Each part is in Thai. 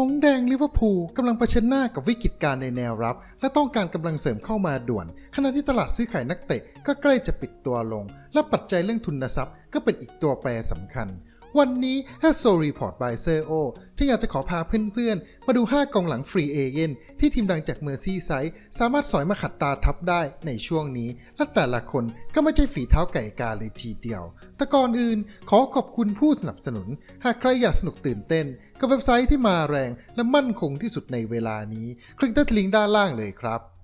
หงแดงลิเวอร์พูลกำลังเผชิญหน้ากับวิกฤตการณ์ในแนวรับ และต้องการกำลังเสริมเข้ามาด่วน ขณะที่ตลาดซื้อขายนักเตะก็ใกล้จะปิดตัวลง และปัจจัยเรื่องทุนทรัพย์ก็เป็นอีกตัวแปรสำคัญ วันนี้ a s o Report by s e r o จึงอยากจะขอพาเพื่อนๆ มาดู 5กองหลังฟรีเอเย่นที่ทีมดังจากเมอร์ซีไซด์สามารถสอยมาขัดตาทับได้ในช่วงนี้ และแต่ละคนก็ไม่ใช่ฝีเท้าไก่กาเลยทีเดียว แต่ก่อนอื่นขอขอบคุณผู้สนับสนุน หากใครอยากสนุกตื่นเต้น กับเว็บไซต์ที่มาแรงและมั่นคงที่สุดในเวลานี้ คลิกที่ลิงก์ด้านล่างเลยครับ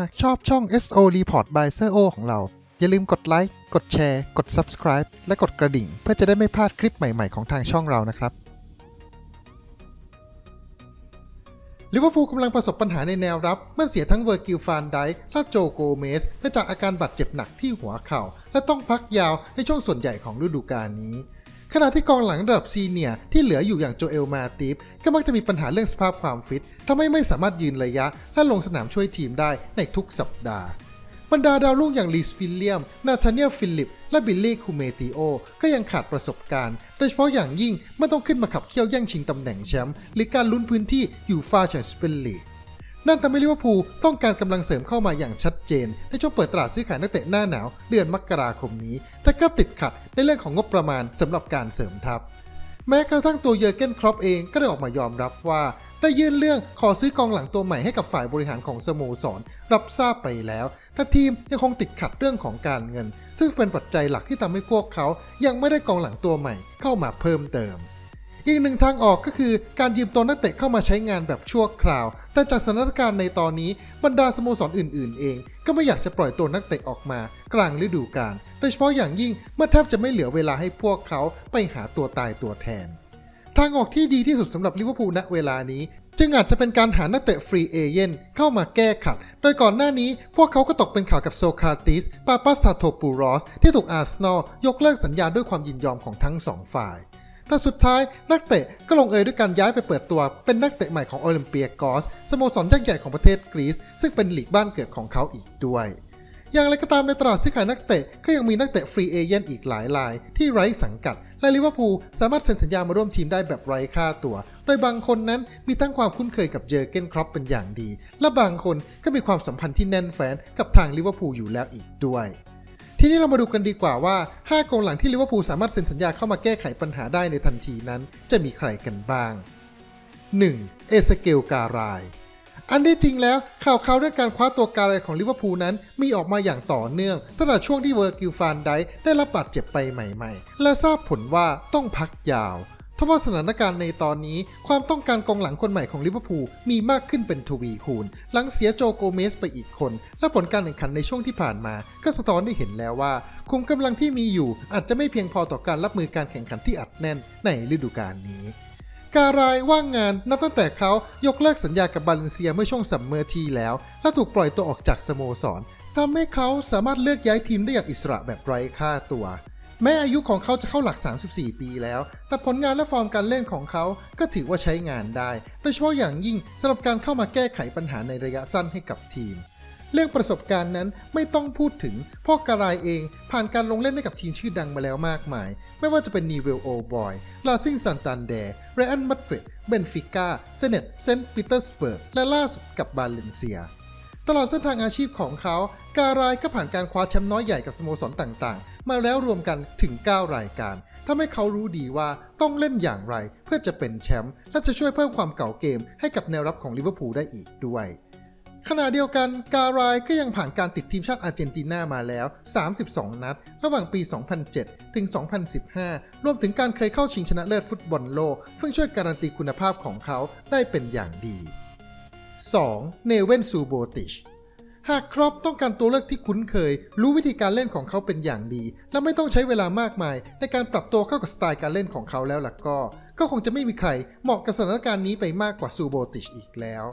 หากชอบช่อง SO Report by s e o ของเรา อย่าลืมกดไลค์ กดแชร์ กด Subscribe และกดกระดิ่ง เพื่อจะได้ไม่พลาดคลิปใหม่ ๆ ของทางช่องเรานะครับลิเวอร์พูลกำลังประสบปัญหาในแนวรับ เมื่อเสียทั้งเวอร์กิลฟานไดค์และโจโกเมสเนื่องจากอาการบาดเจ็บหนักที่หัวเข่า และต้องพักยาวในช่วงส่วนใหญ่ของฤดูกาลนี้ ขณะที่กองหลังระดับซีเนียที่เหลืออยู่อย่างโจเอลมาติฟก็มักจะมีปัญหาเรื่องสภาพความฟิตทำให้ไม่สามารถยืนระยะ และลงสนามช่วยทีมได้ในทุกสัปดาห์บรรดาดาวรุ่งอย่างลีสฟิลเลียม นาธาเนียลฟิลิป และบิลลี่คูเมติโอ ก็ยังขาดประสบการณ์ โดยเฉพาะอย่างยิ่งเมื่อต้องขึ้นมาขับเคี่ยวแย่งชิงตำแหน่งแชมป์หรือการลุ้นพื้นที่อยู่ฟาแชมเปี้ยนลีก นั่นทำให้ลิเวอร์พูลต้องการกำลังเสริมเข้ามาอย่างชัดเจน ในช่วงเปิดตลาดซื้อขายนักเตะหน้าหนาว เดือนมกราคมนี้ แต่ก็ติดขัดในเรื่องของงบประมาณสำหรับการเสริมทัพ แม้กระทั่งตัวเยอร์เกนครอปเองก็ได้ออกมายอมรับว่า ได้ยื่นเรื่องขอซื้อกองหลังตัวใหม่ให้กับฝ่ายบริหารของสโมสร รับทราบไปแล้วแต่ทีมยังคงติดขัดเรื่องของการเงิน ซึ่งเป็นปัจจัยหลักที่ทำให้พวกเขายังไม่ได้กองหลังตัวใหม่เข้ามาเพิ่มเติม อีกหนึ่งทางออกก็คือการยืมตัวนักเตะเข้ามาใช้งานแบบชั่วคราว แต่จากสถานการณ์ในตอนนี้บรรดาสโมสรอื่น ๆ เอง ก็ไม่อยากจะปล่อยตัวนักเตะออกมา กลางฤดูกาลโดยเฉพาะอย่างยิ่งเมื่อแทบจะไม่เหลือเวลาให้พวกเขาไปหาตัวตายตัวแทน ทางออกที่ดีที่สุดสำหรับลิเวอร์พูลณเวลานี้ จึงอาจจะเป็นการหานักเตะฟรีเอเย่นเข้ามาแก้ขัด โดยก่อนหน้านี้พวกเขาก็ตกเป็นข่าวกับโซคราติส ปาปาสตาโทปูรอส ที่ถูกอาร์เซนอลยกเลิกสัญญาด้วยความยินยอมของทั้งสองฝ่าย แต่สุดท้ายนักเตะก็ลงเอยด้วยการย้ายไปเปิดตัว เป็นนักเตะใหม่ของโอลิมเปียกอสสโมสรยักษ์ใหญ่ของประเทศกรีซซึ่งเป็นหลีกบ้านเกิดของเขาอีกด้วยอย่างไรก็ตามในตลาดซื้อขายนักเตะก็ยังมีนักเตะฟรีเอเย่นอีกหลายราย ที่ไร้สังกัด และลิเวอร์พูลสามารถเซ็นสัญญามาร่วมทีมได้แบบไร้ค่าตัว โดยบางคนนั้นมีทั้งความคุ้นเคยกับเจอเกนครอปเป็นอย่างดี และบางคนก็มีความสัมพันธ์ที่แน่นแฟ้นกับทางลิเวอร์พูลอยู่แล้วอีกด้วย ทีนี้เรามาดูกันดีกว่าว่า 5กองหลังที่ลิเวอร์พูลสามารถเซ็นสัญญาเข้ามาแก้ไขปัญหาได้ในทันทีนั้น จะมีใครกันบ้าง 1. เอสเกลการาย อันที่จริงแล้วข่าวๆเรื่องการคว้าตัวการายของลิเวอร์พูลนั้นมีออกมาอย่างต่อเนื่องตั้งแต่ช่วงที่เวอร์กิลฟานไดได้รับบาดเจ็บไปใหม่ ๆ และทราบผลว่าต้องพักยาว ทว่าสถานการณ์ในตอนนี้ความต้องการกองหลังคนใหม่ของลิเวอร์พูลมีมากขึ้นเป็นทวีคูณ หลังเสียโจโกเมสไปอีกคน และผลการแข่งขันในช่วงที่ผ่านมา ก็สะท้อนได้เห็นแล้วว่าคุมกำลังที่มีอยู่อาจจะไม่เพียงพอต่อการรับมือการแข่งขันที่อัดแน่นในฤดูกาลนี้การายว่างงานนับตั้งแต่เขายกเลิกสัญญากับบาเลนเซียเมื่อช่วงซัมเมอร์ทีแล้ว และถูกปล่อยตัวออกจากสโมสรทำให้เขาสามารถเลือกย้ายทีมได้อย่างอิสระแบบไร้ค่าตัว แม้อายุของเขาจะเข้าหลัก 34 ปีแล้ว แต่ผลงานและฟอร์มการเล่นของเขาก็ถือว่าใช้งานได้ โดยเฉพาะอย่างยิ่งสำหรับการเข้ามาแก้ไขปัญหาในระยะสั้นให้กับทีม เรื่องประสบการณ์นั้นไม่ต้องพูดถึงเพราะการายเองผ่านการลงเล่นให้กับทีมชื่อดังมาแล้วมากมาย ไม่ว่าจะเป็นนีเวลโอบอย ลาซิงซันตันเดร์เรอันมัดริด เบนฟิก้า เซเนตเซนต์ปีเตอร์สเบิร์ก และล่าสุดกับบาเลนเซีย ตลอดเส้นทางอาชีพของเขา การายก็ผ่านการคว้าแชมป์น้อยใหญ่กับสโมสรต่างๆ มาแล้วรวมกันถึง 9 รายการทำให้เขารู้ดีว่าต้องเล่นอย่างไรเพื่อจะเป็นแชมป์และจะช่วยเพิ่มความเก่าเกมให้กับแนวรับของลิเวอร์พูลได้อีกด้วยขณะเดียวกันการายก็ยังผ่านการติดทีมชาติอาร์เจนตินามาแล้ว 32 นัด ระหว่างปี 2007 ถึง 2015 รวมถึงการเคยเข้าชิงชนะเลิศฟุตบอลโลก ซึ่งช่วยการันตีคุณภาพของเขาได้เป็นอย่างดี 2. เนเวนซูโบติช หากครอปต้องการตัวเลือกที่คุ้นเคย รู้วิธีการเล่นของเขาเป็นอย่างดี และไม่ต้องใช้เวลามากมาย ในการปรับตัวเข้ากับสไตล์การเล่นของเขาแล้วล่ะก็ ก็คงจะไม่มีใครเหมาะกับสถานการณ์นี้ไปมากกว่าซูโบติชอีกแล้ว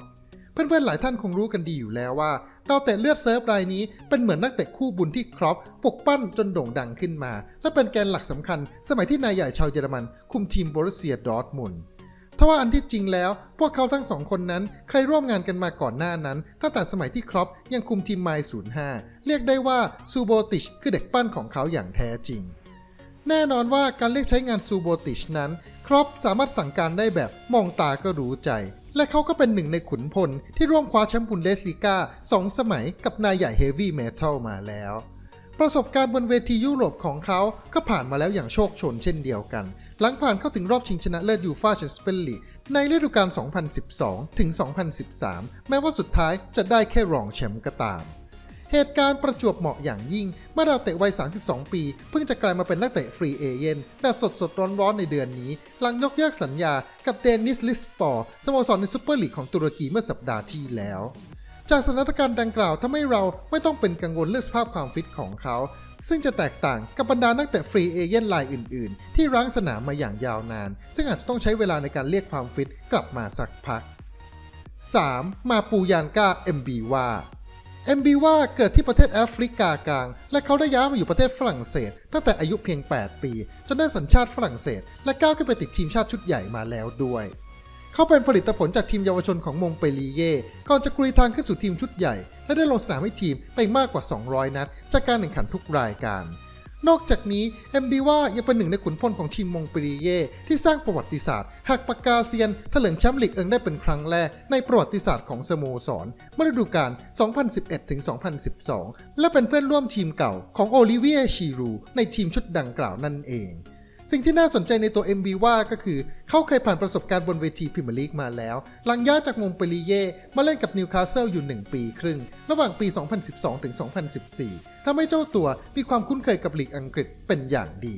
เพื่อนๆหลายท่านคงรู้กันดีอยู่แล้วว่าดาวเตะเลือดเซิร์ฟรายนี้เป็นเหมือนนักเตะคู่บุญที่ครอปปกปั้นจนโด่งดังขึ้นมา และเป็นแกนหลักสำคัญ สมัยที่นายใหญ่ชาวเยอรมันคุมทีมบรุเซียดอร์ทมุนด์ ทว่าอันที่จริงแล้ว พวกเขาทั้งสองคนนั้นเคยร่วมงานกันมาก่อนหน้านั้น ตั้งแต่สมัยที่ครอปยังคุมทีมไมล์05 เรียกได้ว่าซูโบติชคือเด็กปั้นของเขาอย่างแท้จริง แน่นอนว่าการเรียกใช้งานซูโบติชนั้น ครอปสามารถสั่งการได้แบบมองตาก็รู้ใจ และเขาก็เป็นหนึ่งในขุนพล ที่ร่วมคว้าแชมป์บุนเดสลีกาสองสมัยกับนายใหญ่เฮฟวี่เมทัลมาแล้วประสบการณ์บนเวทียุโรปของเขาก็ผ่านมาแล้วอย่างโชคชนเช่นเดียวกัน หลังผ่านเข้าถึงรอบชิงชนะเลิศยูฟาแชมเปี้ยนลีกในฤดูกาล 2012 ถึง 2013 แม้ว่าสุดท้ายจะได้แค่รองแชมป์ก็ตาม เหตุการณ์ประจวบเหมาะอย่างยิ่งเมื่อดาวเตะวัย 32 ปี เพิ่งจะกลายมาเป็นนักเตะฟรีเอเย่นแบบสดสดๆร้อนๆ ในเดือนนี้ หลังยกเลิกสัญญากับเดนิสลิสปอร์สโมสรในซูเปอร์ลีกของตุรกีเมื่อสัปดาห์ที่แล้วจากสถานการณ์ดังกล่าวทำให้เราไม่ต้องเป็นกังวลเรื่องสภาพความฟิตของเขา ซึ่งจะแตกต่างกับบรรดานักเตะฟรีเอเย่นรายอื่นๆ ที่รั้งสนามมาอย่างยาวนาน ซึ่งอาจจะต้องใช้เวลาในการเรียกความฟิตกลับมาสักพัก 3. มาปูยานกาเอ็มบีวาเอ็มบีว่าเกิดที่ประเทศแอฟริกากลาง และเขาได้ย้ายมาอยู่ประเทศฝรั่งเศส ตั้งแต่อายุเพียง 8 ปี จนได้สัญชาติฝรั่งเศส และก้าวขึ้นไปติดทีมชาติชุดใหญ่มาแล้วด้วย เขาเป็นผลิตผลจากทีมเยาวชนของมงเปรีเย่ก่อนจะกรีทางขึ้นสู่ทีมชุดใหญ่ และได้ลงสนามให้ทีมไปมากกว่า 200 นัด จากการแข่งขันทุกรายการ นอกจากนี้เอ็มบีว่ายังเป็นหนึ่งในขุนพลของทีมมงเปรีเย่ที่สร้างประวัติศาสตร์หักปากกาเซียนถลิงแชมป์ลีกเอิงได้เป็นครั้งแรกในประวัติศาสตร์ของสโมสรเมื่อฤดูกาล 2011-2012 และเป็นเพื่อนร่วมทีมเก่าของโอลิเวียชีรูในทีมชุดดังกล่าวนั่นเอง สิ่งที่น่าสนใจในตัว MB ว่าก็คือ เขาเคยผ่านประสบการณ์บนเวทีพรีเมียร์ลีกมาแล้ว หลังย้ายจากมงเปรีเย่มาเล่นกับนิวคาสเซิลอยู่ 1 ปีครึ่ง ระหว่างปี 2012 ถึง 2014ทำให้เจ้าตัวมีความคุ้นเคยกับลีกอังกฤษเป็นอย่างดี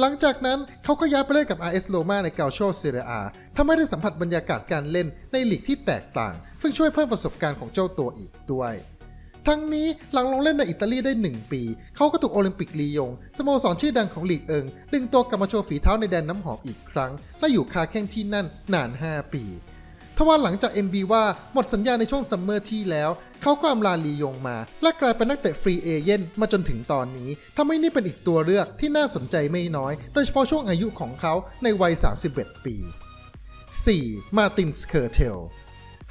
หลังจากนั้นเขาก็ย้ายไปเล่นกับ RS Roma ในเกาโชเซเรียอาทำให้ได้สัมผัสบรรยากาศการเล่นในลีกที่แตกต่าง ซึ่งช่วยเพิ่มประสบการณ์ของเจ้าตัวอีกด้วย ทั้งนี้หลังลงเล่นในอิตาลีได้ 1 ปี เขาก็ถูกโอลิมปิกลียง สโมสรชื่อดังของลีกเอิง ดึงตัวกลับมาโชว์ฝีเท้าในแดนน้ำหอมอีกครั้ง และอยู่คาแข้งที่นั่นนาน 5 ปีทว่าหลังจาก MB ว่าหมดสัญญาในช่วงซัมเมอร์ที่แล้ว เขาก็อำลาลียงมา และกลายเป็นนักเตะฟรีเอเย่นมาจนถึงตอนนี้ทำให้นี่เป็นอีกตัวเลือกที่น่าสนใจไม่น้อย โดยเฉพาะช่วงอายุของเขาในวัย 31 ปี 4. มาตินสเคอร์เทล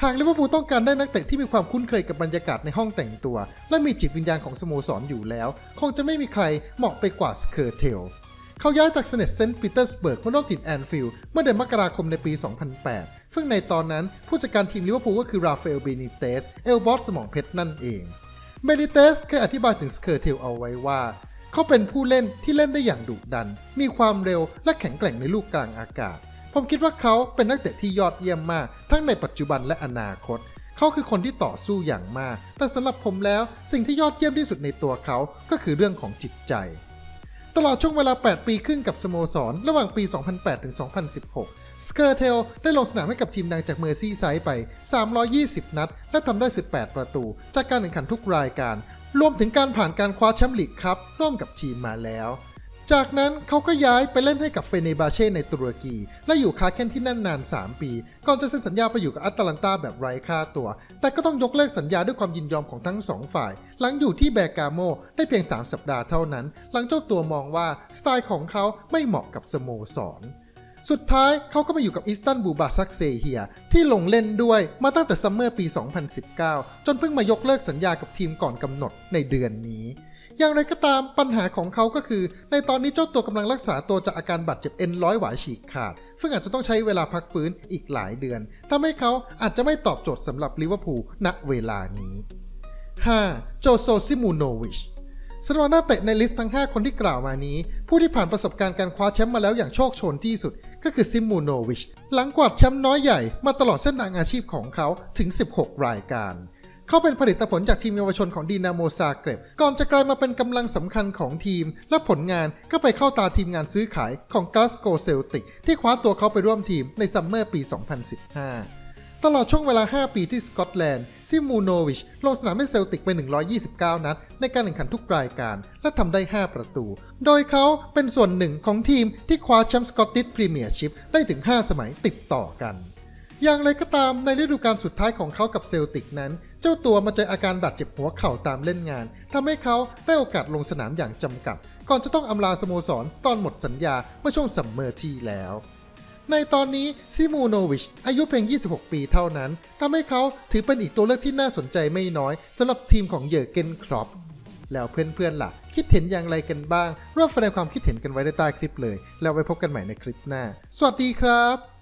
หากลิเวอร์พูลต้องการได้นักเตะที่มีความคุ้นเคยกับบรรยากาศในห้องแต่งตัว และมีจิตวิญญาณของสโมสรอยู่แล้ว คงจะไม่มีใครเหมาะไปกว่าสเคอร์เทลเขาย้ายจากเซเนตเซนต์ปีเตอร์สเบิร์กมาร่วมทีมแอนฟิลด์เมื่อเดือนมกราคมในปี 2008 ซึ่งในตอนนั้นผู้จัดการทีมลิเวอร์พูลก็คือราฟาเอลเบนิเตสเอลบอสสมองเพชรนั่นเองเบนิเตสเคยอธิบายถึงสเคอร์เทลเอาไว้ว่า เขาเป็นผู้เล่นที่เล่นได้อย่างดุดัน มีความเร็วและแข็งแกร่งในลูกกลางอากาศ ผมคิดว่าเขาเป็นนักเตะที่ยอดเยี่ยมมาก ทั้งในปัจจุบันและอนาคต เขาคือคนที่ต่อสู้อย่างมาก แต่สำหรับผมแล้วสิ่งที่ยอดเยี่ยมที่สุดในตัวเขาก็คือเรื่องของจิตใจ ตลอดช่วงเวลา 8 ปีครึ่งกับสโมสร ระหว่างปี 2008 ถึง 2016 สเกอร์เทลได้ลงสนามให้กับทีมดังจากเมอร์ซี่ไซด์ไป 320 นัด และทำได้ 18 ประตู จากการแข่งขันทุกรายการ รวมถึงการผ่านการคว้าแชมป์ลีกคัพร่วมกับทีมมาแล้ว จากนั้นเขาก็ย้ายไปเล่นให้กับเฟเนบาเช่ในตุรกี และอยู่ค้าแค่นที่นั่นนาน 3 ปี ก่อนจะเซ็นสัญญาไปอยู่กับอัตแลนตาแบบไร้ค่าตัว แต่ก็ต้องยกเลิกสัญญาด้วยความยินยอมของทั้งสองฝ่าย หลังอยู่ที่แบกาโมได้เพียง 3 สัปดาห์เท่านั้น หลังเจ้าตัวมองว่าสไตล์ของเขาไม่เหมาะกับสโมสรสุดท้ายเขาก็มาอยู่กับอิสตันบูลบาซักเซเฮีย ที่ลงเล่นด้วยมาตั้งแต่ซัมเมอร์ปี 2019 จนเพิ่งมายกเลิกสัญญากับทีมก่อนกำหนดในเดือนนี้ อย่างไรก็ตามปัญหาของเขาก็คือ ในตอนนี้เจ้าตัวกำลังรักษาตัวจากอาการบาดเจ็บเอ็นร้อยหวายฉีกขาด ซึ่งอาจจะต้องใช้เวลาพักฟื้นอีกหลายเดือนทำให้เขาอาจจะไม่ตอบโจทย์สำหรับลิเวอร์พูลณเวลานี้ 5. โจโซซิมูโนวิชสำหรับนักเตะในลิสต์ทั้ง 5 คนที่กล่าวมานี้ ผู้ที่ผ่านประสบการณ์การคว้าแชมป์มาแล้วอย่างโชคโชนที่สุด ก็คือซิมูโนวิช หลังกวาดแชมป์น้อยใหญ่มาตลอดเส้นทางอาชีพของเขาถึง 16 รายการ เขาเป็นผลิตผลจากทีมเยาวชนของดีนาโมซาเกรบก่อนจะกลายมาเป็นกำลังสำคัญของทีม และผลงานก็ไปเข้าตาทีมงานซื้อขายของก l สโกเซลติกที่คว้าตัวเขาไปร่วมทีมในซัมเมอร์ปี 2015ตลอดช่วงเวลา 5 ปีที่สกอตแลนด์ ซิมูโนวิช ลงสนามให้เซลติกไป 129 นัด ในการแข่งขันทุกรายการ และทำได้ 5 ประตู โดยเขาเป็นส่วนหนึ่งของทีมที่คว้าแชมป์สกอตติชพรีเมียร์ชิพได้ถึง 5 สมัยติดต่อกัน อย่างไรก็ตามในฤดูกาลสุดท้ายของเขากับเซลติกนั้น เจ้าตัวมาเจออาการบาดเจ็บหัวเข่าตามเล่นงานทำให้เขาได้โอกาสลงสนามอย่างจำกัด ก่อนจะต้องอำลาสโมสรตอนหมดสัญญาเมื่อช่วงซัมเมอร์ที่แล้ว ในตอนนี้ซิมูโนวิชอายุเพียง 26 ปีเท่านั้นทำให้เขาถือเป็นอีกตัวเลือกที่น่าสนใจไม่น้อยสำหรับทีมของเยอร์เกนครอปแล้วเพื่อนๆล่ะ คิดเห็นอย่างไรกันบ้างร่วมแสดงความคิดเห็นกันไว้ในใต้คลิปเลย แล้วไว้พบกันใหม่ในคลิปหน้า สวัสดีครับ